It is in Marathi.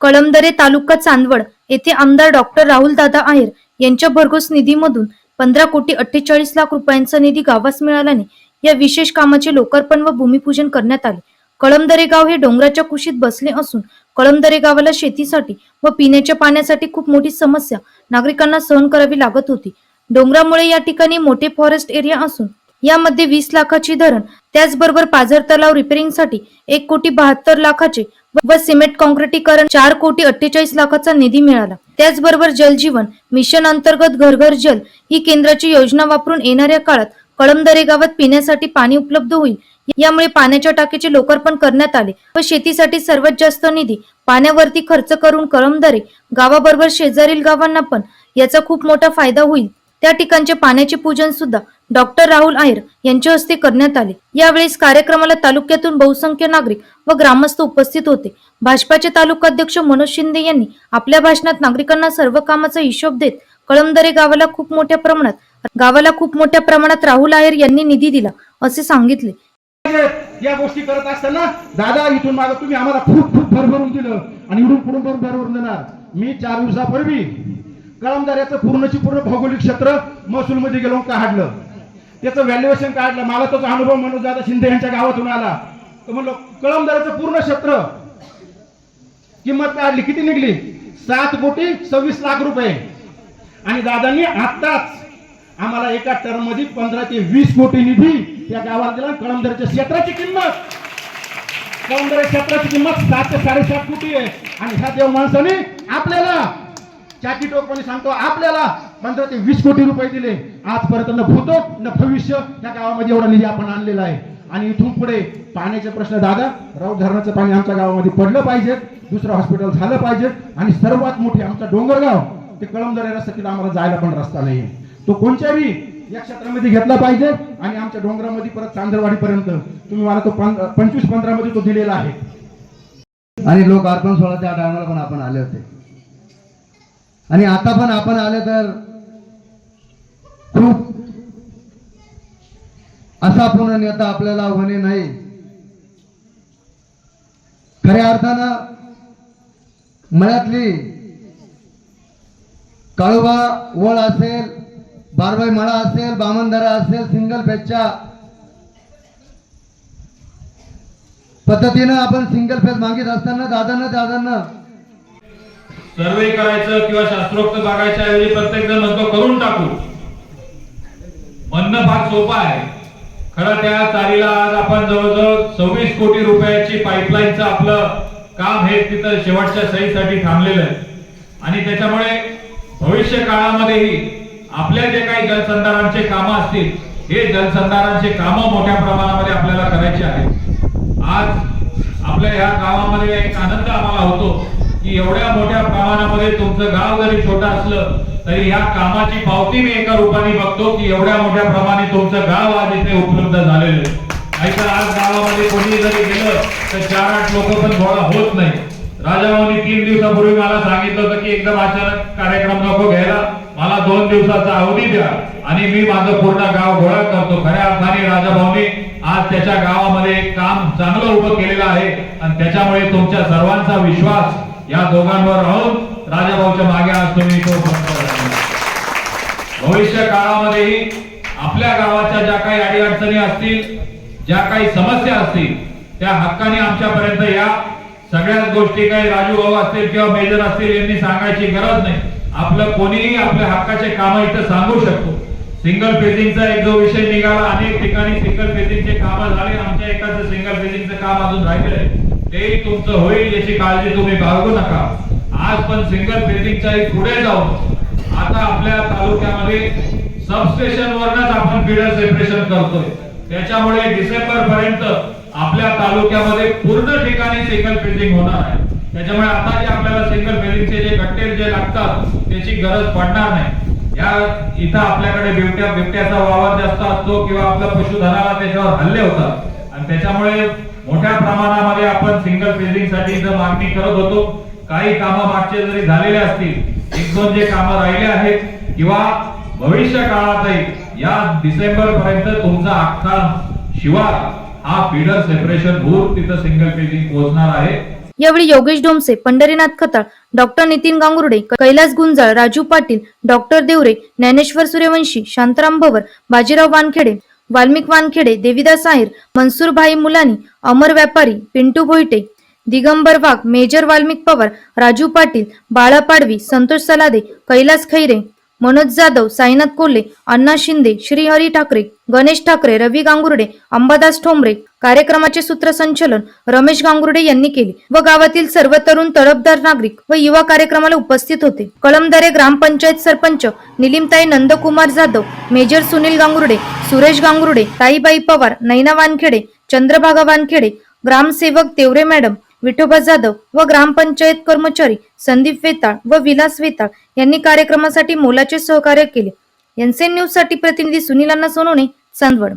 कळमदरे तालुका चांदवड येथे आमदार डॉक्टर राहुल दादा आहेर यांच्या भरघोस निधीमधून पंधरा कोटी अठ्ठेचाळीस लाख रुपयांचा निधी गावास मिळाल्याने या विशेष कामाचे लोकार्पण व भूमिपूजन करण्यात आले. कळमदरे गाव हे डोंगराच्या कुशीत बसले असून कळमदरे गावाला शेतीसाठी व पिण्याच्या पाण्यासाठी खूप मोठी समस्या नागरिकांना सहन करावी लागत होती. डोंगरामुळे या ठिकाणी मोठे फॉरेस्ट एरिया असून यामध्ये वीस लाखाची धरण त्याचबरोबर पाझर तलाव रिपेरिंगसाठी एक कोटी बहात्तर लाखाचे व सिमेंट काँक्रिटीकरण चार कोटी अठ्ठेचाळीस लाखाचा निधी मिळाला. त्याचबरोबर जलजीवन मिशन अंतर्गत घरघर जल ही केंद्राची योजना वापरून येणाऱ्या काळात कळमदरे गावात पिण्यासाठी पाणी उपलब्ध होईल. यामुळे पाण्याच्या टाकीचे लोकार्पण करण्यात आले व शेतीसाठी सर्वात जास्त निधी पाण्यावरती खर्च करून कळमदरे गावाबरोबर शेजारील गावांना पण याचा खूप मोठा फायदा होईल. त्या ठिकाणचे पाण्याचे पूजन सुद्धा डॉक्टर राहुल आहेर यांच्या हस्ते करण्यात आले. यावेळेस कार्यक्रमाला तालुक्यातून बहुसंख्य नागरिक व ग्रामस्थ उपस्थित होते. भाजपाचे तालुकाध्यक्ष मनोज शिंदे यांनी आपल्या भाषणात नागरिकांना सर्व कामाचा हिशोब देत कळमदरे गावाला खूप मोठ्या प्रमाणात गावाला खूप मोठ्या प्रमाणात राहुल आहेर यांनी निधी दिला असे सांगितले. या गोष्टी करत असताना दादा इथून माग तुम्ही आम्हाला खूप खूप भरभरून दिलं आणि इकडून पुढून पण भरभरून देणार. मी चार दिवसापूर्वी कळमदाऱ्याचं पूर्णची पूर्ण भौगोलिक क्षेत्र महसूल मध्ये गेलो काढलं. त्याचं व्हॅल्युएशन काढलं. मला त्याचा अनुभव म्हणून दादा शिंदे यांच्या गावातून आला. तर म्हणलं कळमदाराचं पूर्ण क्षेत्र किंमत काढली. किती निघली? सात कोटी सव्वीस लाख रुपये. आणि दादांनी आत्ताच आम्हाला एका टर्ममध्ये पंधरा ते वीस कोटी निधी त्या गावाला दिला. कळमदऱ्याच्या क्षेत्राची किंमत. कळमदऱ्या क्षेत्राची किंमत सात ते साडेसात कोटी आहे. आणि ह्या देव माणसाने आपल्याला चाकी टोकपणे सांगतो आपल्याला म्हणतो ते वीस कोटी रुपये दिले. आजपर्यंत न भूतो न भविष्य या गावामध्ये एवढा निधी आपण आणलेला आहे. आणि इथून पुढे पाण्याचे प्रश्न दादा राऊत धरणाचं पाणी आमच्या गावामध्ये पडलं पाहिजे दुसरं हॉस्पिटल झालं पाहिजे आणि सर्वात मोठे आमचा डोंगरगाव ते कळमदरे रस्ता तिला आम्हाला जायला पण रस्ता नाही तो कोणत्याही या क्षेत्रामध्ये घेतला पाहिजे आणि आमच्या डोंगरामध्ये परत चांदरवाडीपर्यंत. तुम्ही मला तो पंचवीस पंधरा मध्ये तो दिलेला आहे. आणि लोक अर्पण त्या टायमाला पण आपण आले होते. आणि आता पण आपण आले तर खूप असा पूर्ण नेता आपल्याला होणे नाही. खऱ्या अर्थानं मळ्यातली काळोबा वळ असेल बारबाई मळा असेल बामनदरा असेल सिंगल फेजच्या पद्धतीनं आपण सिंगल फेज मागित असताना दादांना दादांना. सर्वे करायचं किंवा शास्त्रोक्त बघायच्या ऐवजी प्रत्येक जण म्हणतो करून टाकू. म्हणणं फार सोपं आहे. खरं त्या चारीला आज आपण जवळजवळ सव्वीस कोटी रुपयाची पाईपलाईनचं आपलं काम हे तिथं शेवटच्या सहीसाठी थांबलेलं आहे. आणि त्याच्यामुळे भविष्य काळामध्येही आपल्या जे काही जलसंधारणचे कामं असतील हे जलसंधारणचे कामं मोठ्या प्रमाणामध्ये आपल्याला करायचे आहेत. आज आपल्या ह्या गावामध्ये एक आनंद आम्हाला होतो की एवढ्या मोठ्या प्रमाणामध्ये तुमचं गाव जरी छोटं असलं तरी ह्या कामाची पावती मी एका रूपाने बघतो की एवढ्या मोठ्या प्रमाणे तुमचं गाव आज इथे उपलब्ध झालेलं आहे. नाहीतर आज गावामध्ये कोणी जरी गेलं तर चार आठ लोक पण गोळा होत नाही. राजाभाऊनी तीन दिवसापूर्वी मला सांगितलं होतं की एकदम अचानक कार्यक्रम नको घ्यायला. मला दोन दिवसाचा अवधी द्या आणि मी माझं पूर्ण गाव गोळा करतो. खऱ्या अर्थाने राजाभाऊनी आज त्याच्या गावामध्ये एक काम चांगलं उभं केलेलं आहे आणि त्याच्यामुळे तुमच्या सर्वांचा विश्वास या दोघांवर राहून राजाभाऊच्या मागे आज तुम्ही तो बंद भविष्य काळामध्येही आपल्या गावाच्या ज्या काही अडीअडचणी असतील ज्या काही समस्या असतील त्या हक्काने आमच्यापर्यंत या. सगळ्याच गोष्टी काही राजू भाऊ असतील किंवा मेजर असतील यांनी सांगायची गरज नाही. आपलं कोणीही आपल्या हक्काचे काम इथं सांगू शकतो. सिंगल फेजिंगचा एक जो विषय निघाला अनेक ठिकाणी सिंगल फेजिंगचे काम झाले. आमच्या एकाचं सिंगल फेजिंगचं काम अजून राहिलेलं आहे. तेही तुमचं होईल याची काळजी तुम्ही बाळगू नका. आज पण सिंगल फेजिंगचा एक पुढे जाऊन आता आपल्या तालुक्यामध्ये सबस्टेशन वरनच आपण फिडर सेपरेशन करतोय. त्याच्यामुळे डिसेंबर पर्यंत आपल्या तालुक्यामध्ये पूर्ण ठिकाणी सिंगल फेजिंग होणार आहे. त्याच्यामुळे आता जे आपल्याला सिंगल फेजिंगचे जे कट्टे जे लागतात त्याची गरज पडणार नाही. या इथं आपल्याकडे बिबट्या बिबट्याचा वावर जास्त असतो किंवा आपल्या पशुधनाला त्याच्यावर हल्ले होतात. आणि त्याच्यामुळे मोठ्या प्रमाणामध्ये आपण सिंगल फेजिंगसाठी इथं मागणी करत होतो. काही कामं मागचे जरी झालेले असतील एक दोन जे कामं राहिले आहेत किंवा भविष्य काळातही या डिसेंबर पर्यंत तुमचा अख्खा शिवार हा फीडर सेपरेशन होऊन तिथं सिंगल पेजिंग पोहोचणार आहे. यावेळी योगेश डोमसे पंढरीनाथ खताळ डॉक्टर नितीन गांगुर्डे कैलास गुंजाळ राजू पाटील डॉक्टर देवरे ज्ञानेश्वर सूर्यवंशी शांताराम भवर बाजीराव वानखेडे वाल्मिक वानखेडे देविदास आहेर मनसूर भाई मुलानी अमर व्यापारी पिंटू भोईटे दिगंबर वाघ मेजर वाल्मिक पवार राजू पाटील बाळा पाडवी संतोष सलादे कैलास खैरे मनोज जाधव साईनाथ कोल्हे अण्णा शिंदे श्रीहरी ठाकरे गणेश ठाकरे रवी गांगुर्डे अंबादास ठोंबरे कार्यक्रमाचे सूत्रसंचलन रमेश गांगुर्डे यांनी केले व गावातील सर्व तरुण तळपदार नागरिक व युवा कार्यक्रमाला उपस्थित होते. कळमदरे ग्रामपंचायत सरपंच निलिमताई नंदकुमार जाधव मेजर सुनील गांगुर्डे सुरेश गांगुर्डे ताईबाई पवार नैना वानखेडे चंद्रभागा वानखेडे ग्रामसेवक तेवरे मॅडम विठोबा जाधव व ग्रामपंचायत कर्मचारी संदीप वेताळ व विलास वेताळ यांनी कार्यक्रमासाठी मोलाचे सहकार्य केले. एनसेन न्यूजसाठी प्रतिनिधी सुनील सोनवणे चांदवड.